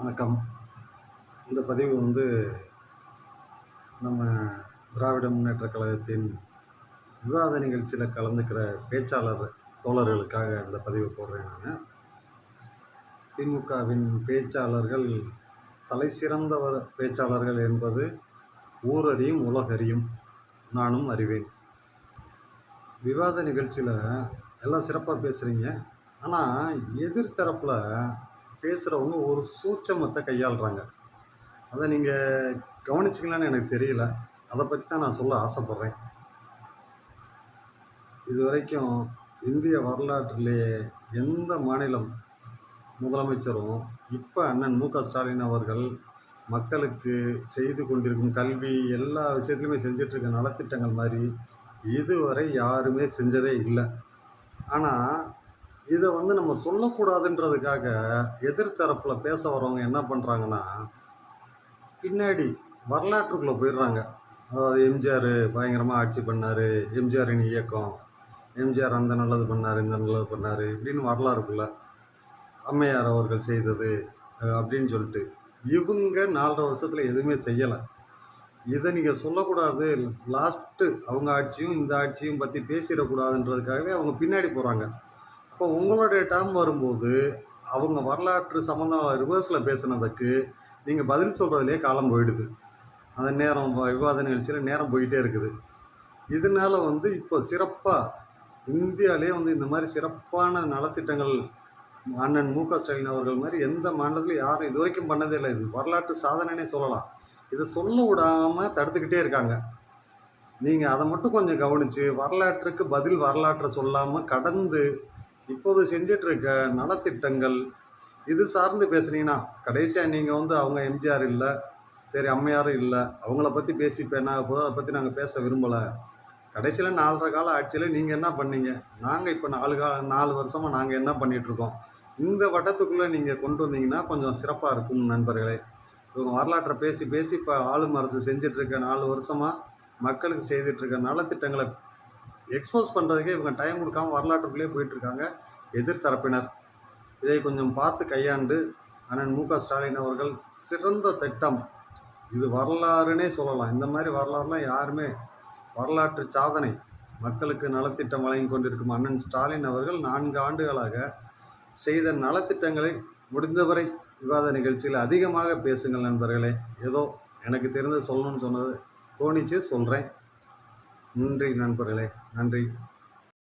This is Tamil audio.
வணக்கம். இந்த பதிவு வந்து நம்ம திராவிட முன்னேற்ற கழகத்தின் விவாத நிகழ்ச்சியில் கலந்துக்கிற பேச்சாளர் தோழர்களுக்காக இந்த பதிவு போடுறேன் நான். திமுகவின் பேச்சாளர்கள் தலை சிறந்தவர் பேச்சாளர்கள் என்பது ஊரறியும் உலகறியும் நானும் அறிவேன். விவாத நிகழ்ச்சியில் எல்லாம் சிறப்பாக பேசுகிறீங்க ஆனால் எதிர்த்தரப்பில் பேசுகிறவங்க ஒரு சூட்சமத்தை கையாளுறாங்க. அதை நீங்கள் கவனிச்சிங்களான்னு எனக்கு தெரியல. அதை பற்றி தான் நான் சொல்ல ஆசைப்பட்றேன். இது வரைக்கும் இந்திய வரலாற்றிலேயே எந்த மாநிலம் முதலமைச்சரும் இப்போ அண்ணன் மு க ஸ்டாலின் அவர்கள் மக்களுக்கு செய்து கொண்டிருக்கும் கல்வி எல்லா விஷயத்துலையுமே செஞ்சிட்ருக்க நலத்திட்டங்கள் மாதிரி இதுவரை யாருமே செஞ்சதே இல்லை. ஆனால் இதை வந்து நம்ம சொல்லக்கூடாதுன்றதுக்காக எதிர்த்தரப்பில் பேச வரவங்க என்ன பண்ணுறாங்கன்னா பின்னாடி வரலாற்றுக்குள்ளே போயிடுறாங்க. அதாவது எம்ஜிஆர் பயங்கரமாக ஆட்சி பண்ணார் எம்ஜிஆரின் இயக்கம் எம்ஜிஆர் அந்த நல்லது பண்ணார் இந்த நல்லது பண்ணார் இப்படின்னு வரலாறுக்குள்ள அம்மையார் அவர்கள் செய்தது அப்படின்னு சொல்லிட்டு இவங்க நாலரை வருஷத்தில் எதுவுமே செய்யலை. இதை நீங்கள் சொல்லக்கூடாது லாஸ்ட்டு அவங்க ஆட்சியும் இந்த ஆட்சியும் பற்றி பேசிடக்கூடாதுன்றதுக்காகவே அவங்க பின்னாடி போகிறாங்க இப்போ உங்களுடைய டைம் வரும்போது அவங்க வரலாற்று சம்மந்தம் ரிவர்ஸில் பேசுனதுக்கு நீங்கள் பதில் சொல்கிறதுலே காலம் போயிடுது. அந்த நேரம் விவாத நிகழ்ச்சியில் நேரம் போயிட்டே இருக்குது. இதனால வந்து இப்போ சிறப்பாக இந்தியாவிலே வந்து இந்த மாதிரி சிறப்பான நலத்திட்டங்கள் அண்ணன் மு க ஸ்டாலின் அவர்கள் மாதிரி எந்த மாநிலத்திலும் யாரும் இது வரைக்கும் பண்ணதே இல்லை. இது வரலாற்று சாதனைனே சொல்லலாம். இதை சொல்ல விடாமல் தடுத்துக்கிட்டே இருக்காங்க. நீங்கள் அதை மட்டும் கொஞ்சம் கவனித்து வரலாற்றுக்கு பதில் வரலாற்றை சொல்லாமல் கடந்து இப்போது செஞ்சிட்ருக்க நலத்திட்டங்கள் இது சார்ந்து பேசுனீங்கன்னா கடைசியாக நீங்கள் வந்து அவங்க எம்ஜிஆர் இல்லை சரி அம்மையாரும் இல்லை அவங்கள பற்றி பேசி இப்போ என்ன போதும் அதை பற்றி நாங்கள் பேச விரும்பலை. கடைசியில் நாலரை கால ஆட்சியில் நீங்கள் என்ன பண்ணீங்க? நாங்கள் இப்போ நாலு கா நாலு வருஷமாக நாங்கள் என்ன பண்ணிகிட்ருக்கோம் இந்த வட்டத்துக்குள்ளே நீங்கள் கொண்டு வந்தீங்கன்னா கொஞ்சம் சிறப்பாக இருக்கும் நண்பர்களே. இவங்க வரலாற்றை பேசி பேசி இப்போ ஆளும் அரசு செஞ்சிட்ருக்க நாலு வருஷமாக மக்களுக்கு செய்துட்ருக்க நலத்திட்டங்களை எக்ஸ்போஸ் பண்ணுறதுக்கே இவங்க டைம் கொடுக்காம வரலாற்றுக்குள்ளே போயிட்டுருக்காங்க. எதிர்த்தரப்பினர். இதை கொஞ்சம் பார்த்து கையாண்டு அண்ணன் மு க ஸ்டாலின் அவர்கள் சிறந்த திட்டம். இது வரலாறுனே சொல்லலாம். இந்த மாதிரி வரலாறுலாம் யாருமே வரலாற்று சாதனை மக்களுக்கு நலத்திட்டம் வழங்கி கொண்டிருக்கும் அண்ணன் ஸ்டாலின் அவர்கள் நான்கு ஆண்டுகளாக செய்த நலத்திட்டங்களை முடிந்தவரை விவாத நிகழ்ச்சியில் அதிகமாக பேசுங்கள் நண்பர்களே. ஏதோ எனக்கு தெரிந்து சொல்லணும்னு சொன்னது தோணிச்சு சொல்கிறேன் நன்றி நண்பர்களே. நன்றி.